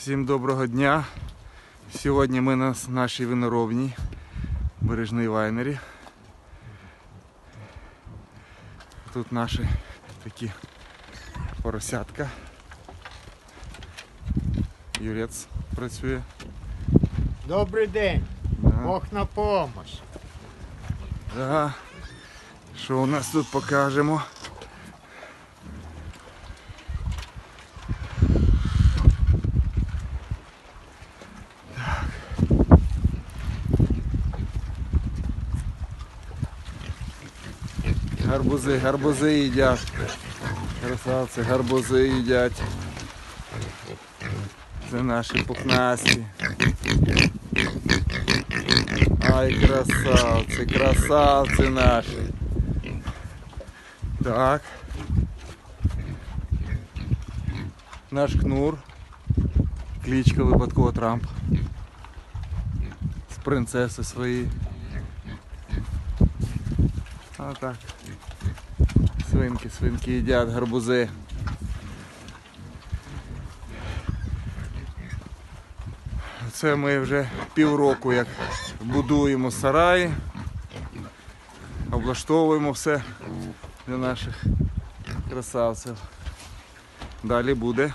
Всім доброго дня. Сьогодні ми на нашій виноробній бережній вайнері. Тут наші такі поросятка. Юрець працює. Добрий день, Да. Бог на помощь. Да. Що у нас тут покажемо? Гарбузи, гарбузи їдять. Красавці, гарбузи їдять. Це наші пухнасті. Ай, красавці, красавці наші. Так. Наш кнур. Кличка випадково Трамп. З принцеси свої. А так. Свинки, свинки їдять гарбузи. Це ми вже півроку як будуємо сараї, облаштовуємо все для наших красавців. Далі буде